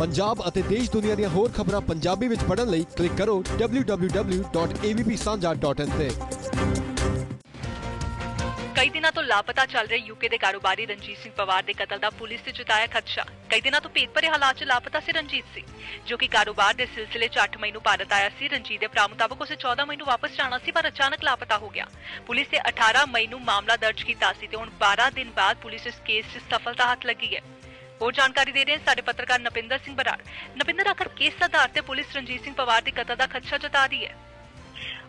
ਪੰਜਾਬ ਅਤੇ ਦੇਸ਼ ਦੁਨੀਆ ਦੀਆਂ ਹੋਰ ਖਬਰਾਂ ਪੰਜਾਬੀ ਵਿੱਚ ਪੜ੍ਹਨ ਲਈ ਕਲਿੱਕ ਕਰੋ www.avpsanja.in ਤੇ। ਕਈ ਦਿਨਾਂ ਤੋਂ ਲਾਪਤਾ ਚੱਲ ਰਹੇ ਯੂਕੇ ਦੇ ਕਾਰੋਬਾਰੀ ਰਣਜੀਤ ਸਿੰਘ ਪਵਾਰ ਦੇ ਕਤਲ ਦਾ ਪੁਲਿਸ ਨੇ ਜਤਾਇਆ ਖਦਸ਼ਾ। ਕਈ ਦਿਨਾਂ ਤੋਂ ਭੇਦ ਭਰੇ ਹਾਲਾਤ 'ਚ ਲਾਪਤਾ ਸੀ ਰਣਜੀਤ ਸਿੰਘ, ਜੋ ਕਿ ਕਾਰੋਬਾਰ ਦੇ ਸਿਲਸਿਲੇ 'ਚ 8 ਮਈ ਨੂੰ ਭਾਰਤ ਆਇਆ ਸੀ। ਰਣਜੀਤ ਦੇ ਭਰਾ ਮੁਤਾਬਕ ਉਸੇ 14 ਮਈ ਨੂੰ ਵਾਪਸ ਜਾਣਾ ਸੀ, ਪਰ ਅਚਾਨਕ ਲਾਪਤਾ ਹੋ ਗਿਆ। ਪੁਲਿਸ ਨੇ 18 ਮਈ ਨੂੰ ਮਾਮਲਾ ਦਰਜ ਕੀਤਾ ਸੀ ਤੇ ਹੁਣ 12 ਦਿਨ ਬਾਅਦ ਪੁਲਿਸ ਇਸ ਕੇਸ 'ਚ ਸਫਲਤਾ ਹੱਥ ਲੱਗੀ ਹੈ। ਹੋਰ ਜਾਣਕਾਰੀ ਦੇ ਰਹੇ ਸਾਡੇ ਪੱਤਰਕਾਰ ਨਪਿੰਦਰ ਸਿੰਘ ਬਰਾੜ। ਨਪਿੰਦਰ ਆਖਰ ਕਿਸ ਆਧਾਰ ਤੇ ਪੁਲਿਸ ਰਣਜੀਤ ਸਿੰਘ ਪਵਾਰ ਦੀ ਕਤਲ ਦਾ ਖਦਸ਼ਾ ਜਤਾ ਰਹੀ ਹੈ?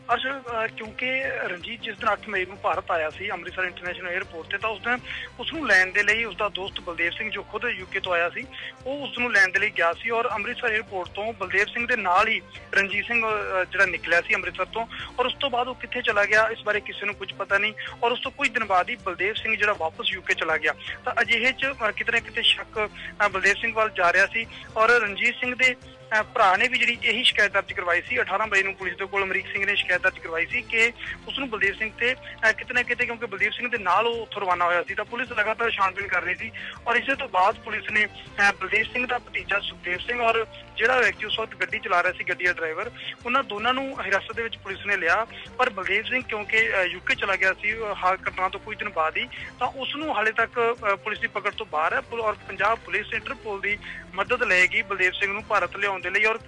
ਅਰਸ਼ ਕਿਉਂਕਿ ਰਣਜੀਤ ਜਿਸ ਦਿਨ 8 ਮਈ ਨੂੰ ਭਾਰਤ ਆਇਆ ਸੀ, ਅੰਮ੍ਰਿਤਸਰ ਇੰਟਰਨੈਸ਼ਨਲ 에ਅਰਪੋਰਟ ਤੇ, ਤਾਂ ਉਸ ਦਿਨ ਉਸ ਨੂੰ ਲੈਣ ਦੇ ਲਈ ਉਸ ਦਾ ਦੋਸਤ ਬਲਦੇਵ ਸਿੰਘ ਜੋ ਖੁਦ ਯੂਕੇ ਤੋਂ ਆਇਆ ਸੀ, ਉਹ ਉਸ ਨੂੰ ਲੈਣ ਦੇ ਲਈ ਗਿਆ ਸੀ ਔਰ ਅੰਮ੍ਰਿਤਸਰ 에ਅਰਪੋਰਟ ਤੋਂ ਬਲਦੇਵ ਸਿੰਘ ਦੇ ਨਾਲ ਹੀ ਰਣਜੀਤ ਸਿੰਘ ਜਿਹੜਾ ਨਿਕਲਿਆ ਸੀ ਅੰਮ੍ਰਿਤਸਰ ਤੋਂ ਔਰ ਉਸ ਤੋਂ ਬਾਅਦ ਉਹ ਕਿੱਥੇ ਚਲਾ ਗਿਆ, ਇਸ ਬਾਰੇ ਕਿਸੇ ਨੂੰ ਕੁਝ ਪਤਾ ਨਹੀਂ ਔਰ ਉਸ ਤੋਂ ਕੁਝ ਦਿਨ ਬਾਅਦ ਹੀ ਬਲਦੇਵ ਸਿੰਘ ਜਿਹੜਾ ਵਾਪਸ ਯੂਕੇ ਚਲਾ ਗਿਆ। ਤਾਂ ਅਜਿਹੇ ਚ ਕਿਤੇ ਨਾ ਕਿਤੇ ਸ਼ੱਕ ਬਲਦੇਵ ਸਿੰਘ ਵੱਲ ਜਾ ਰਿਹਾ ਸੀ ਔਰ ਰਣਜੀਤ ਸਿੰਘ ਦੇ ਭਰਾ ਨੇ ਵੀ ਜਿਹੜੀ ਇਹੀ ਸ਼ਿਕਾਇਤ ਦਰਜ ਕਰਵਾਈ ਸੀ। 18 ਵਜੇ ਨੂੰ ਪੁਲਿਸ ਦੇ ਕੋਲ ਅਮਰੀਕ ਸਿੰਘ ਨੇ ਸ਼ਿਕਾਇਤ ਦਰਜ ਕਰਵਾਈ ਸੀ ਕਿ ਉਸ ਨੂੰ ਬਲਦੇਵ ਸਿੰਘ ਤੇ ਅਹ ਕਿਤੇ ਨਾ ਕਿਤੇ ਕਿਉਂਕਿ ਬਲਦੇਵ ਸਿੰਘ ਦੇ ਨਾਲ ਉਹ ਉੱਥੋਂ ਰਵਾਨਾ ਹੋਇਆ ਸੀ ਤਾਂ ਪੁਲਿਸ ਲਗਾਤਾਰ ਛਾਣਬੀਣ ਕਰ ਰਹੀ ਸੀ ਔਰ ਇਸੇ ਤੋਂ ਬਾਅਦ ਪੁਲਿਸ ਨੇ ਬਲਦੇਵ ਸਿੰਘ ਦਾ ਭਤੀਜਾ ਸੁਖਦੇਵ ਸਿੰਘ ਔਰ ਜਿਹੜਾ ਵਿਅਕਤੀ ਉਸ ਵਕਤ ਗੱਡੀ ਚਲਾ ਰਿਹਾ ਸੀ ਗੱਡੀ ਦਾ ਡਰਾਈਵਰ, ਉਹਨਾਂ ਦੋਨਾਂ ਨੂੰ ਹਿਰਾਸਤ ਦੇ ਵਿੱਚ ਪੁਲਿਸ ਨੇ ਲਿਆ। ਪਰ ਬਲਦੇਵ ਸਿੰਘ ਕਿਉਂਕਿ ਯੂਕੇ ਚਲਾ ਗਿਆ ਸੀ ਅਹ ਹਾਲ ਘਟਨਾ ਤੋਂ ਕੁਝ ਦਿਨ ਬਾਅਦ ਹੀ, ਤਾਂ ਉਸ ਨੂੰ ਹਾਲੇ ਤੱਕ ਪੁਲਿਸ ਦੀ ਪਕੜ ਤੋਂ ਬਾਹਰ ਹੈ ਔਰ ਪੰਜਾਬ ਪੁਲਿਸ ਇੰਟਰਪੋਲ ਦੀ ਮਦਦ ਲਏਗੀ। ਬਲਦੇਵ ਸਿੰਘ ਨੂੰ ਭਾਰਤ ਲਿਆਉਣ ਦੇ ਲਈ ਔਰ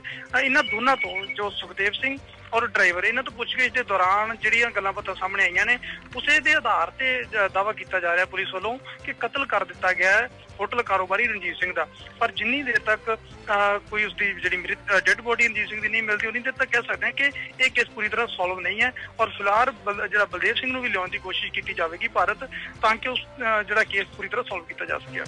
ਇਹਨਾਂ ਦੋਨਾਂ ਤੋਂ ਜੋ ਸੁਖਦੇਵ ਸਿੰਘ ਔਰ ਡਰਾਈਵਰ ਇਹਨਾਂ ਤੋਂ ਪੁੱਛਗਿੱਛ ਦੇ ਦੌਰਾਨ ਜਿਹੜੀਆਂ ਗੱਲਾਂ ਬਾਤਾਂ ਸਾਹਮਣੇ ਆਈਆਂ ਨੇ ਉਸੇ ਦੇ ਆਧਾਰ ਤੇ ਜ- ਦਾਅਵਾ ਕੀਤਾ ਜਾ ਰਿਹਾ ਪੁਲਿਸ ਵੱਲੋਂ ਕਿ ਕਤਲ ਕਰ ਦਿੱਤਾ ਗਿਆ ਹੈ ਹੋਟਲ ਕਾਰੋਬਾਰੀ ਰਣਜੀਤ ਸਿੰਘ ਦਾ। ਪਰ ਜਿੰਨੀ ਦੇਰ ਤੱਕ ਅਹ, ਕੋਈ ਉਸਦੀ ਜਿਹੜੀ ਮ੍ਰਿਤ ਡੈੱਡ ਬੋਡੀ ਰਣਜੀਤ ਸਿੰਘ ਦੀ ਨਹੀਂ ਮਿਲਦੀ ਉਨੀ ਦੇਰ ਤੱਕ ਕਹਿ ਸਕਦੇ ਹਾਂ ਕਿ ਇਹ ਕੇਸ ਪੂਰੀ ਤਰ੍ਹਾਂ ਸੋਲਵ ਨਹੀਂ ਹੈ ਔਰ ਫਿਲਹਾਲ ਬਲ- ਜਿਹੜਾ ਬਲਦੇਵ ਸਿੰਘ ਨੂੰ ਵੀ ਲਿਆਉਣ ਦੀ ਕੋਸ਼ਿਸ਼ ਕੀਤੀ ਜਾਵੇਗੀ ਭਾਰਤ ਤਾਂ ਕਿ ਉਸ ਜਿਹੜਾ ਕੇਸ ਪੂਰੀ ਤਰ੍ਹਾਂ ਸੋਲਵ ਕੀਤਾ ਜਾ ਸਕੇ।